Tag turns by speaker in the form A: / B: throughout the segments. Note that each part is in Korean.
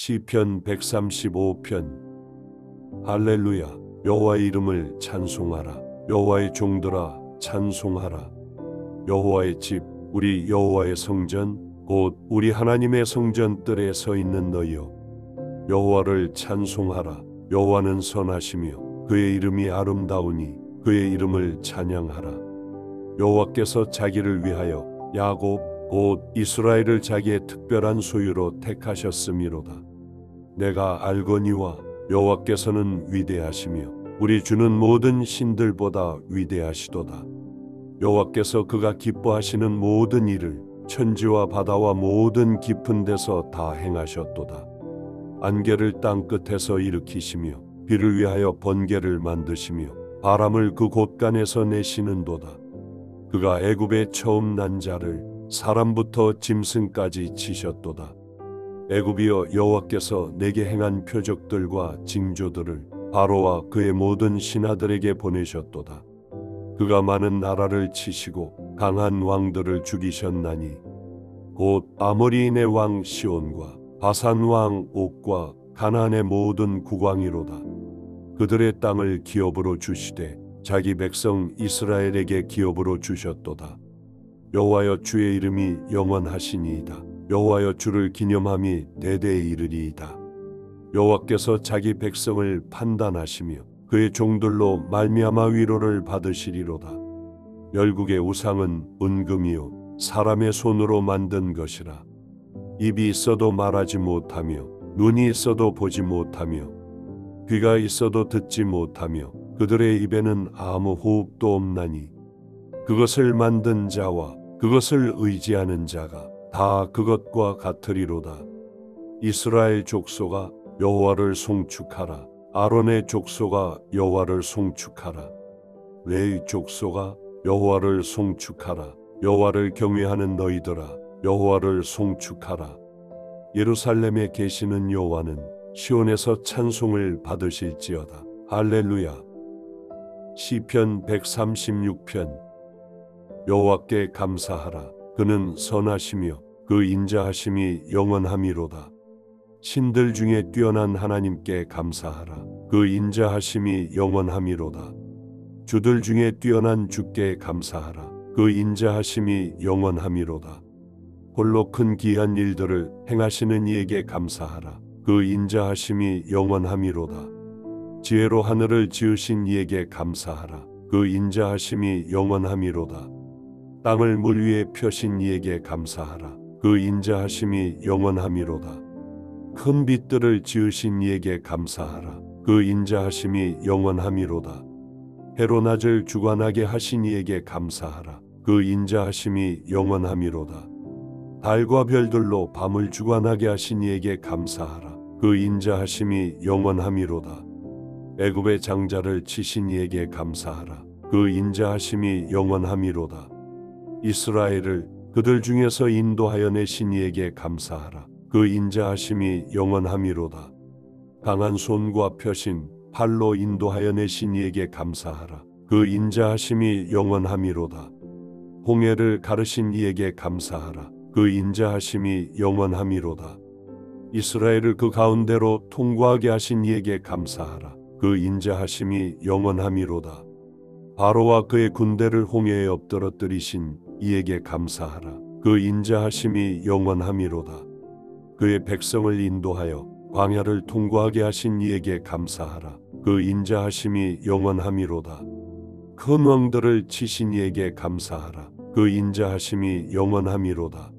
A: 시편 135편. 할렐루야 여호와의 이름을 찬송하라. 여호와의 종들아 찬송하라. 여호와의 집 우리 여호와의 성전 곧 우리 하나님의 성전 뜰에 서 있는 너희여. 여호와를 찬송하라. 여호와는 선하시며 그의 이름이 아름다우니 그의 이름을 찬양하라. 여호와께서 자기를 위하여 야곱 곧 이스라엘을 자기의 특별한 소유로 택하셨음이로다 내가 알거니와 여호와께서는 위대하시며 우리 주는 모든 신들보다 위대하시도다. 여호와께서 그가 기뻐하시는 모든 일을 천지와 바다와 모든 깊은 데서 다 행하셨도다. 안개를 땅 끝에서 일으키시며 비를 위하여 번개를 만드시며 바람을 그 곳간에서 내시는도다. 그가 애굽에 처음 난 자를 사람부터 짐승까지 치셨도다 애굽이여 여호와께서 내게 행한 표적들과 징조들을 바로와 그의 모든 신하들에게 보내셨도다. 그가 많은 나라를 치시고 강한 왕들을 죽이셨나니 곧 아모리인의 왕 시온과 바산 왕 옥과 가나안의 모든 국왕이로다. 그들의 땅을 기업으로 주시되 자기 백성 이스라엘에게 기업으로 주셨도다. 여호와여 주의 이름이 영원하시니이다. 여호와여 주를 기념함이 대대에 이르리이다. 여호와께서 자기 백성을 판단하시며 그의 종들로 말미암아 위로를 받으시리로다. 열국의 우상은 은금이요 사람의 손으로 만든 것이라. 입이 있어도 말하지 못하며 눈이 있어도 보지 못하며 귀가 있어도 듣지 못하며 그들의 입에는 아무 호흡도 없나니 그것을 만든 자와 그것을 의지하는 자가 다 그것과 같으리로다. 이스라엘 족속아 여호와를 송축하라. 아론의 족속아 여호와를 송축하라. 레위 족속아 여호와를 송축하라. 여호와를 경외하는 너희들아 여호와를 송축하라. 예루살렘에 계시는 여호와는 시온에서 찬송을 받으실지어다. 할렐루야. 시편 136편 여호와께 감사하라. 그는 선하시며 그 인자하심이 영원함이로다. 신들 중에 뛰어난 하나님께 감사하라. 그 인자하심이 영원함이로다. 주들 중에 뛰어난 주께 감사하라. 그 인자하심이 영원함이로다. 홀로 큰 기한 일들을 행하시는 이에게 감사하라. 그 인자하심이 영원함이로다. 지혜로 하늘을 지으신 이에게 감사하라. 그 인자하심이 영원함이로다. 땅을 물 위에 펴신 이에게 감사하라. 그 인자하심이 영원함이로다. 큰 빛들을 지으신 이에게 감사하라. 그 인자하심이 영원함이로다. 해로 낮을 주관하게 하신 이에게 감사하라. 그 인자하심이 영원함이로다. 달과 별들로 밤을 주관하게 하신 이에게 감사하라. 그 인자하심이 영원함이로다. 애굽의 장자를 치신 이에게 감사하라. 그 인자하심이 영원함이로다. 이스라엘을 그들 중에서 인도하여 내신 이에게 감사하라. 그 인자하심이 영원함이로다. 강한 손과 펴신 팔로 인도하여 내신 이에게 감사하라. 그 인자하심이 영원함이로다. 홍해를 가르신 이에게 감사하라. 그 인자하심이 영원함이로다. 이스라엘을 그 가운데로 통과하게 하신 이에게 감사하라. 그 인자하심이 영원함이로다. 바로와 그의 군대를 홍해에 엎드러뜨리신 이에게 감사하라. 그 인자하심이 영원함이로다. 그의 백성을 인도하여 광야를 통과하게 하신 이에게 감사하라. 그 인자하심이 영원함이로다. 큰 왕들을 치신 이에게 감사하라. 그 인자하심이 영원함이로다.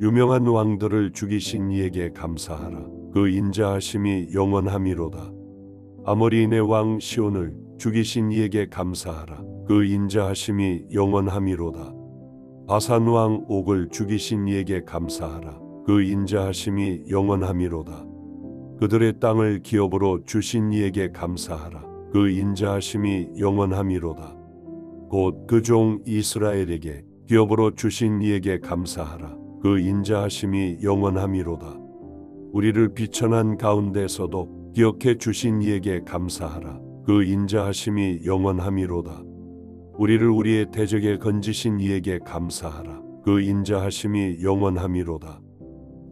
A: 유명한 왕들을 죽이신 이에게 감사하라. 그 인자하심이 영원함이로다. 아모리인의 왕 시온을 죽이신 이에게 감사하라. 그 인자하심이 영원함이로다. 바산 왕 옥을 죽이신 이에게 감사하라. 그 인자하심이 영원함이로다. 그들의 땅을 기업으로 주신 이에게 감사하라. 그 인자하심이 영원함이로다. 곧 그 종 이스라엘에게 기업으로 주신 이에게 감사하라. 그 인자하심이 영원함이로다. 우리를 비천한 가운데서도 기억해 주신 이에게 감사하라. 그 인자하심이 영원함이로다. 우리를 우리의 대적에 건지신 이에게 감사하라. 그 인자하심이 영원함이로다.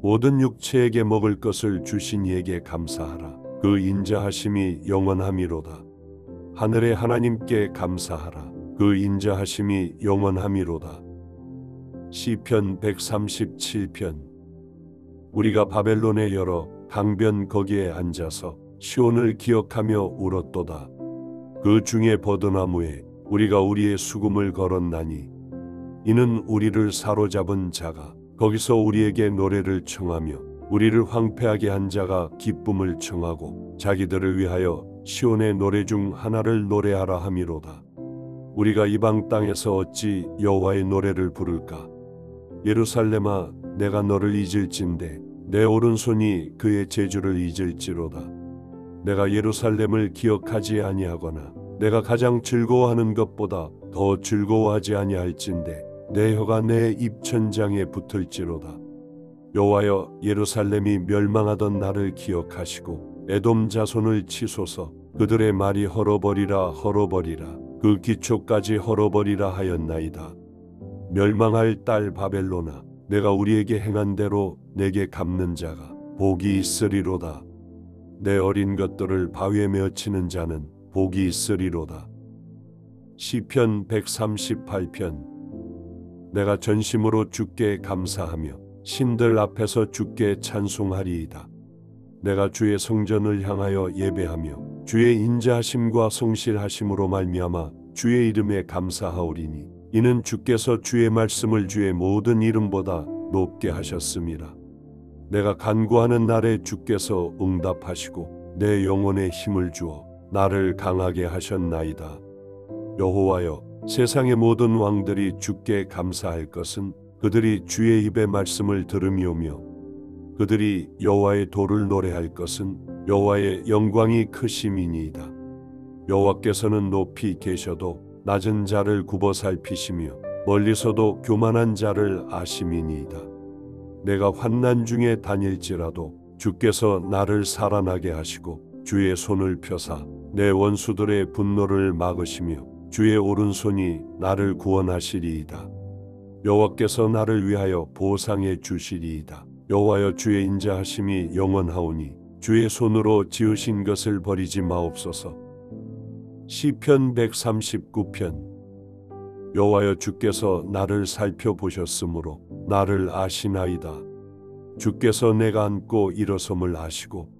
A: 모든 육체에게 먹을 것을 주신 이에게 감사하라. 그 인자하심이 영원함이로다. 하늘의 하나님께 감사하라. 그 인자하심이 영원함이로다. 시편 137편 우리가 바벨론의 여러 강변 거기에 앉아서 시온을 기억하며 울었도다. 그 중에 버드나무에 우리가 우리의 수금을 걸었나니 이는 우리를 사로잡은 자가 거기서 우리에게 노래를 청하며 우리를 황폐하게 한 자가 기쁨을 청하고 자기들을 위하여 시온의 노래 중 하나를 노래하라 함이로다. 우리가 이방 땅에서 어찌 여호와의 노래를 부를까? 예루살렘아 내가 너를 잊을진데 내 오른손이 그의 제주를 잊을지로다. 내가 예루살렘을 기억하지 아니하거나 내가 가장 즐거워하는 것보다 더 즐거워하지 아니할진데 내 혀가 내 입천장에 붙을지로다. 여호와여 예루살렘이 멸망하던 나를 기억하시고 에돔 자손을 치소서 그들의 말이 헐어버리라 헐어버리라 그 기초까지 헐어버리라 하였나이다. 멸망할 딸 바벨로나 내가 우리에게 행한 대로 내게 갚는 자가 복이 있으리로다. 내 어린 것들을 바위에 메어 치는 자는 복이 있으리로다. 시편 138편 내가 전심으로 주께 감사하며 신들 앞에서 주께 찬송하리이다. 내가 주의 성전을 향하여 예배하며 주의 인자하심과 성실하심으로 말미암아 주의 이름에 감사하오리니 이는 주께서 주의 말씀을 주의 모든 이름보다 높게 하셨습니다. 내가 간구하는 날에 주께서 응답하시고 내 영혼에 힘을 주어 나를 강하게 하셨나이다. 여호와여 세상의 모든 왕들이 주께 감사할 것은 그들이 주의 입의 말씀을 들음이오며 그들이 여호와의 도를 노래할 것은 여호와의 영광이 크심이니이다. 여호와께서는 높이 계셔도 낮은 자를 굽어 살피시며 멀리서도 교만한 자를 아심이니이다. 내가 환난 중에 다닐지라도 주께서 나를 살아나게 하시고 주의 손을 펴사 내 원수들의 분노를 막으시며 주의 오른손이 나를 구원하시리이다. 여호와께서 나를 위하여 보상해 주시리이다. 여호와여 주의 인자하심이 영원하오니 주의 손으로 지으신 것을 버리지 마옵소서. 시편 139편 여호와여 주께서 나를 살펴보셨으므로 나를 아시나이다. 주께서 내가 앉고 일어섬을 아시고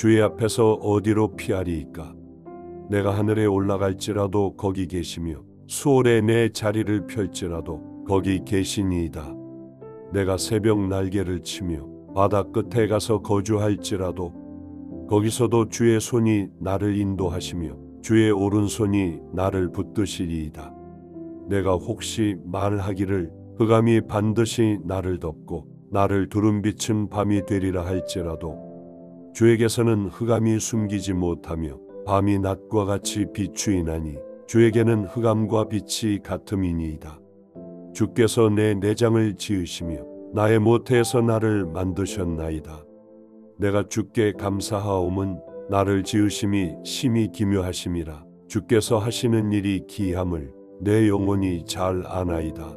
A: 주의 앞에서 어디로 피하리이까? 내가 하늘에 올라갈지라도 거기 계시며 수월에 내 자리를 펼지라도 거기 계시니이다. 내가 새벽 날개를 치며 바다 끝에 가서 거주할지라도 거기서도 주의 손이 나를 인도하시며 주의 오른손이 나를 붙드시리이다. 내가 혹시 말하기를 흑암이 반드시 나를 덮고 나를 두름 비춘 밤이 되리라 할지라도 주에게서는 흑암이 숨기지 못하며 밤이 낮과 같이 비추이나니 주에게는 흑암과 빛이 같음이니이다. 주께서 내 내장을 지으시며 나의 모태에서 나를 만드셨나이다. 내가 주께 감사하옴은 나를 지으심이 심히 기묘하심이라 주께서 하시는 일이 기함을 내 영혼이 잘 아나이다.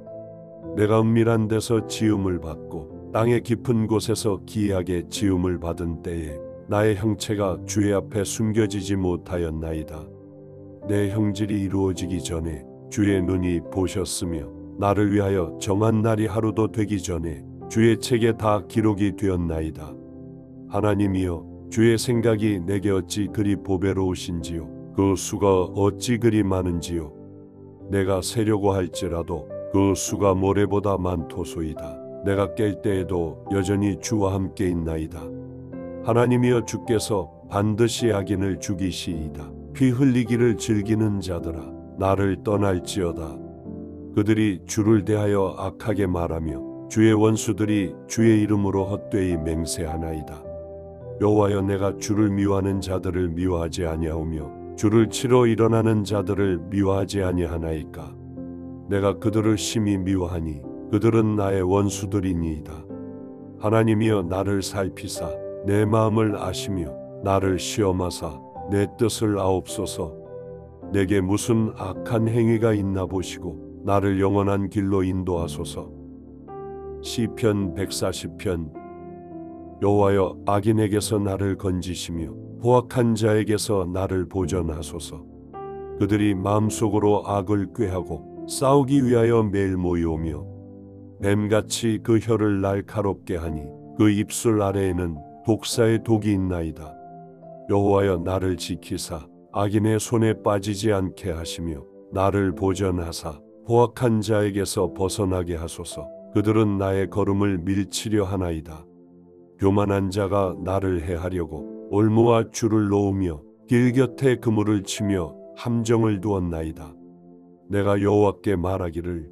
A: 내가 은밀한 데서 지음을 받고 땅의 깊은 곳에서 기이하게 지음을 받은 때에 나의 형체가 주의 앞에 숨겨지지 못하였나이다. 내 형질이 이루어지기 전에 주의 눈이 보셨으며 나를 위하여 정한 날이 하루도 되기 전에 주의 책에 다 기록이 되었나이다. 하나님이여 주의 생각이 내게 어찌 그리 보배로우신지요 그 수가 어찌 그리 많은지요 내가 세려고 할지라도 그 수가 모래보다 많도소이다. 내가 깰 때에도 여전히 주와 함께 있나이다. 하나님이여 주께서 반드시 악인을 죽이시이다. 피 흘리기를 즐기는 자들아 나를 떠날지어다. 그들이 주를 대하여 악하게 말하며 주의 원수들이 주의 이름으로 헛되이 맹세하나이다. 여호와여 내가 주를 미워하는 자들을 미워하지 아니하오며 주를 치러 일어나는 자들을 미워하지 아니하나이까. 내가 그들을 심히 미워하니 그들은 나의 원수들이니이다. 하나님이여 나를 살피사 내 마음을 아시며 나를 시험하사 내 뜻을 아옵소서. 내게 무슨 악한 행위가 있나 보시고 나를 영원한 길로 인도하소서. 시편 140편 여호와여 악인에게서 나를 건지시며 포악한 자에게서 나를 보전하소서. 그들이 마음속으로 악을 꾀하고 싸우기 위하여 매일 모이오며 뱀같이 그 혀를 날카롭게 하니 그 입술 아래에는 독사의 독이 있나이다. 여호와여 나를 지키사 악인의 손에 빠지지 않게 하시며 나를 보전하사 포악한 자에게서 벗어나게 하소서. 그들은 나의 걸음을 밀치려 하나이다. 교만한 자가 나를 해하려고 올무와 줄을 놓으며 길 곁에 그물을 치며 함정을 두었나이다. 내가 여호와께 말하기를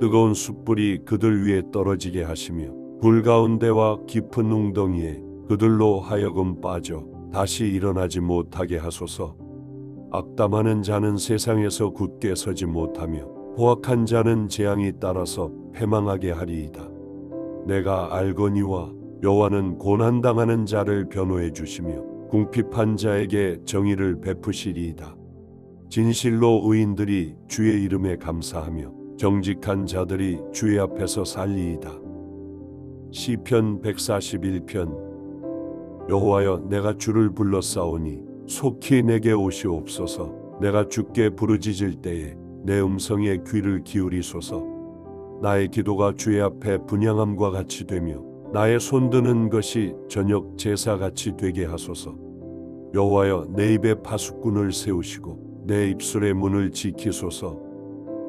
A: 뜨거운 숯불이 그들 위에 떨어지게 하시며 불 가운데와 깊은 웅덩이에 그들로 하여금 빠져 다시 일어나지 못하게 하소서. 악담하는 자는 세상에서 굳게 서지 못하며 포악한 자는 재앙이 따라서 패망하게 하리이다. 내가 알거니와 여호와는 고난 당하는 자를 변호해 주시며 궁핍한 자에게 정의를 베푸시리이다. 진실로 의인들이 주의 이름에 감사하며 정직한 자들이 주의 앞에서 살리이다. 시편 141편 여호와여 내가 주를 불러싸오니 속히 내게 오시옵소서 내가 주께 부르짖을 때에 내 음성에 귀를 기울이소서 나의 기도가 주의 앞에 분양함과 같이 되며 나의 손드는 것이 저녁 제사같이 되게 하소서. 여호와여 내 입에 파수꾼을 세우시고 내 입술의 문을 지키소서.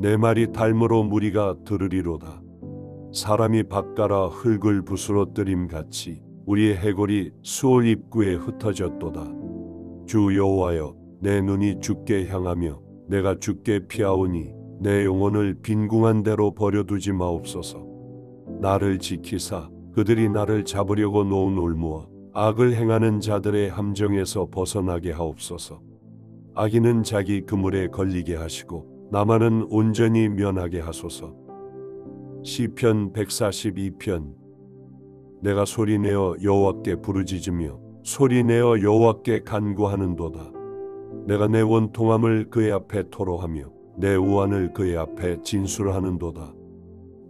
A: 내 말이 달무로 무리가 들으리로다. 사람이 바가라 흙을 부스러뜨림 같이 우리의 해골이 수올 입구에 흩어졌도다. 주 여호와여 내 눈이 주께 향하며 내가 주께 피하오니 내 영혼을 빈궁한 대로 버려두지 마옵소서. 나를 지키사 그들이 나를 잡으려고 놓은 올무와 악을 행하는 자들의 함정에서 벗어나게 하옵소서. 악인은 자기 그물에 걸리게 하시고 나만은 온전히 면하게 하소서. 시편 142편 내가 소리내어 여호와께 부르짖으며 소리내어 여호와께 간구하는도다. 내가 내 원통함을 그의 앞에 토로하며 내 우환을 그의 앞에 진술하는도다.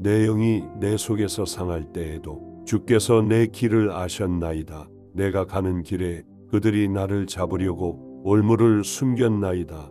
A: 내 영이 내 속에서 상할 때에도 주께서 내 길을 아셨나이다. 내가 가는 길에 그들이 나를 잡으려고 올무를 숨겼나이다.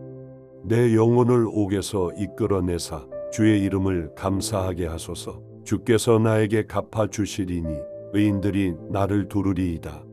A: 내 영혼을 옥에서 이끌어내사 주의 이름을 감사하게 하소서 주께서 나에게 갚아 주시리니 의인들이 나를 두르리이다.